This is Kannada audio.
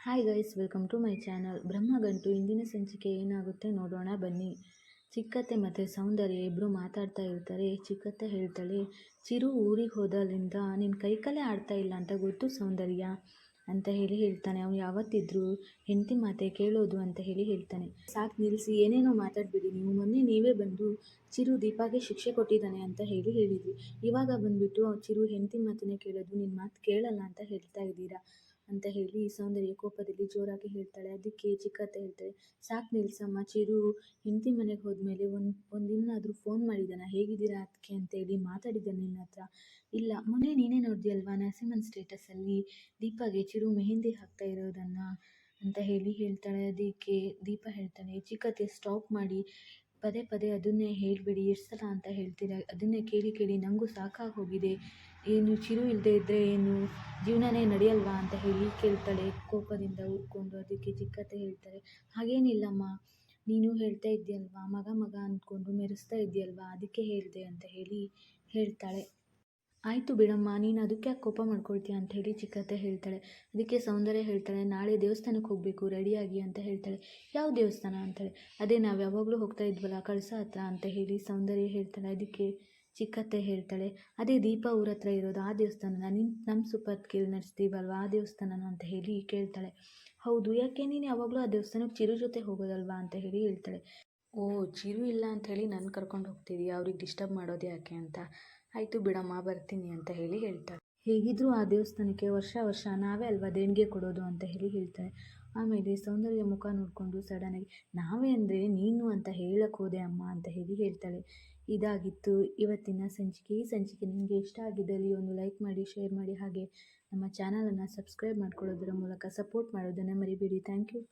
Hi guys welcome to my channel Brahmagantu ಇಂದಿನ ಸಂಚಿಕೆ ಏನಾಗುತ್ತೆ ನೋಡೋಣ ಬನ್ನಿ. ಚಿಕ್ಕತ್ತೆ ಮತ್ತು ಸೌಂದರ್ಯ ಇಬ್ಬರು ಮಾತಾಡ್ತಾ ಇರ್ತಾರೆ. ಚಿಕ್ಕತ್ತೆ ಹೇಳ್ತಾಳೆ, ಚಿರು ಊರಿಗೆ ಹೋದಲ್ಲಿಂದ ನಿನ್ನ ಕೈಕಲೆ ಆಡ್ತಾ ಇಲ್ಲ ಅಂತ ಗೊತ್ತು ಸೌಂದರ್ಯ? ಅಂತ ಹೇಳಿ ಹೇಳ್ತಾನೆ. ಅವ್ನು ಯಾವತ್ತಿದ್ರು ಹೆಂಡತಿ ಮಾತೆ ಕೇಳೋದು ಅಂತ ಹೇಳಿ ಹೇಳ್ತಾನೆ. ಸಾಕು ನಿಲ್ಲಿಸಿ ಏನೇನೋ ಮಾತಾಡ್ಬಿಡಿ. ನೀವು ಮೊನ್ನೆ ನೀವೇ ಬಂದು ಚಿರು ದೀಪಾಗೆ ಶಿಕ್ಷೆ ಕೊಟ್ಟಿದ್ದಾನೆ ಅಂತ ಹೇಳಿ ಹೇಳಿದ್ವಿ ಇವಾಗ ಬಂದುಬಿಟ್ಟು ಚಿರು ಹೆಂಡತಿ ಮಾತನ್ನೇ ಕೇಳೋದು ನಿನ್ನ ಮಾತು ಕೇಳಲ್ಲ ಅಂತ ಹೇಳ್ತಾ ಇದ್ದೀರಾ? ಅಂತ ಹೇಳಿ ಸೌಂದರ್ಯ ಕೋಪದಲ್ಲಿ ಜೋರಾಗಿ ಹೇಳ್ತಾಳೆ. ಅದಕ್ಕೆ ಚಿಕ್ಕತ್ತೆ ಹೇಳ್ತಾಳೆ, ಸಾಕು ನಿಲ್ಸಮ್ಮ, ಚಿರು, ಹೆಂಡತಿ ಮನೆಗೆ ಹೋದ್ಮೇಲೆ ಒಂದು ಒಂದಿನಾದರೂ ಫೋನ್ ಮಾಡಿದ್ದಾನ? ಹೇಗಿದ್ದೀರಾ ಅದಕ್ಕೆ ಅಂತೇಳಿ ಮಾತಾಡಿದ್ದಾನೆ ನಿನ್ನ ಹತ್ರ. ಇಲ್ಲ, ಮೊನ್ನೆ ನೀನೇ ನೋಡಿದ್ಯಲ್ವಾ ನರಸಿಂಹನ್ ಸ್ಟೇಟಸಲ್ಲಿ ದೀಪಾಗೆ ಚಿರು ಮೆಹಂದಿ ಹಾಕ್ತಾ ಇರೋದನ್ನು? ಅಂತ ಹೇಳಿ ಹೇಳ್ತಾಳೆ. ಅದಕ್ಕೆ ದೀಪ ಹೇಳ್ತಾನೆ ಚಿಕ್ಕತ್ತೆ ಸ್ಟಾಪ್ ಮಾಡಿ. ಪದೇ ಪದೇ ಅದನ್ನೇ ಹೇಳಬೇಡಿ ಎಷ್ಟು ಸಲ ಅಂತ ಹೇಳ್ತೀರಾ? ಅದನ್ನೇ ಕೇಳಿ ಕೇಳಿ ನನಗೂ ಸಾಕಾಗಿ ಹೋಗಿದೆ ಏನು ಚಿರು ಇಲ್ಲದೆ ಇದ್ದರೆ ಏನು? ಜೀವನನೇ ನಡೆಯಲ್ವಾ ಅಂತ ಹೇಳಿ ಕೇಳ್ತಾಳೆ, ಕೋಪದಿಂದ ಉಟ್ಕೊಂಡು ಅದಕ್ಕೆ ಚಿಕ್ಕತ್ತೆ ಹೇಳ್ತಾರೆ. ಹಾಗೇನಿಲ್ಲಮ್ಮ, ನೀನು ಹೇಳ್ತಾ ಇದ್ದೀಯಲ್ವಾ? ಮಗ ಮಗ ಅಂದ್ಕೊಂಡು ಮೆರೆಸ್ತಾ ಇದೆಯಲ್ವಾ ಅದಕ್ಕೆ ಹೇಳಿದೆ ಅಂತ ಹೇಳಿ ಹೇಳ್ತಾಳೆ. ಆಯಿತು ಬಿಡಮ್ಮ, ನೀನು ಅದಕ್ಕೆ ಯಾಕೆ ಕೋಪ ಮಾಡ್ಕೊಳ್ತೀಯ ಅಂತ ಹೇಳಿ ಚಿಕ್ಕತ್ತೆ ಹೇಳ್ತಾಳೆ. ಅದಕ್ಕೆ ಸೌಂದರ್ಯ ಹೇಳ್ತಾಳೆ, ನಾಳೆ ದೇವಸ್ಥಾನಕ್ಕೆ ಹೋಗಬೇಕು, ರೆಡಿಯಾಗಿ ಅಂತ ಹೇಳ್ತಾಳೆ. ಯಾವ ದೇವಸ್ಥಾನ ಅಂತಾಳೆ? ಅದೇ ನಾವು ಯಾವಾಗಲೂ ಹೋಗ್ತಾ ಇದ್ವಲ್ಲ, ಕಳಸ ಹತ್ರ ಅಂತ ಹೇಳಿ ಸೌಂದರ್ಯ ಹೇಳ್ತಾಳೆ. ಅದಕ್ಕೆ ಚಿಕ್ಕತ್ತೆ ಹೇಳ್ತಾಳೆ, ಅದೇ ದೀಪ ಊರ ಹತ್ರ ಇರೋದು, ಆ ದೇವಸ್ಥಾನನ? ನಿನ್ನ ನಮ್ಮ ಸುಪ್ಪತ್ತಿಗೆ ನಡೆಸ್ತೀವಲ್ವ, ಆ ದೇವಸ್ಥಾನನ ಅಂತ ಹೇಳಿ ಕೇಳ್ತಾಳೆ. ಹೌದು, ಯಾಕೆ? ನೀನು ಯಾವಾಗಲೂ ಆ ದೇವಸ್ಥಾನಕ್ಕೆ ಚಿರು ಜೊತೆ ಹೋಗೋದಲ್ವಾ ಅಂತ ಹೇಳಿ ಹೇಳ್ತಾಳೆ. ಓ ಚಿರು ಇಲ್ಲ ಅಂತ ಹೇಳಿ ನನ್ನ ಕರ್ಕೊಂಡು ಹೋಗ್ತಿದೀಯ, ಅವ್ರಿಗೆ ಡಿಸ್ಟರ್ಬ್ ಮಾಡೋದು ಯಾಕೆ ಅಂತ. ಆಯಿತು ಬಿಡಮ್ಮ, ಬರ್ತೀನಿ ಅಂತ ಹೇಳಿ ಹೇಳ್ತಾಳೆ ಹೇಗಿದ್ದರೂ ಆ ದೇವಸ್ಥಾನಕ್ಕೆ ವರ್ಷ ವರ್ಷ ನಾವೇ ಅಲ್ವಾ ದೇಣಿಗೆ ಕೊಡೋದು ಅಂತ ಹೇಳಿ ಹೇಳ್ತಾರೆ. ಆಮೇಲೆ ಸೌಂದರ್ಯ ಮುಖ ನೋಡಿಕೊಂಡು ಸಡನ್ನಾಗಿ ನಾವೇ ಅಂದರೆ ನೀನು ಅಂತ ಹೇಳಕ್ಕೆ ಹೋದೆ ಅಮ್ಮ ಅಂತ ಹೇಳಿ ಹೇಳ್ತಾಳೆ. ಇದಾಗಿತ್ತು, ಇವತ್ತಿನ ಸಂಚಿಕೆ. ಈ ಸಂಚಿಕೆ ನಿಮಗೆ ಇಷ್ಟ ಆಗಿದ್ದಲ್ಲಿ ಒಂದು ಲೈಕ್ ಮಾಡಿ ಶೇರ್ ಮಾಡಿ ಹಾಗೆ ನಮ್ಮ ಚಾನಲನ್ನು ಸಬ್ಸ್ಕ್ರೈಬ್ ಮಾಡ್ಕೊಳ್ಳೋದರ ಮೂಲಕ ಸಪೋರ್ಟ್ ಮಾಡೋದನ್ನು ಮರಿಬೇಡಿ. Thank you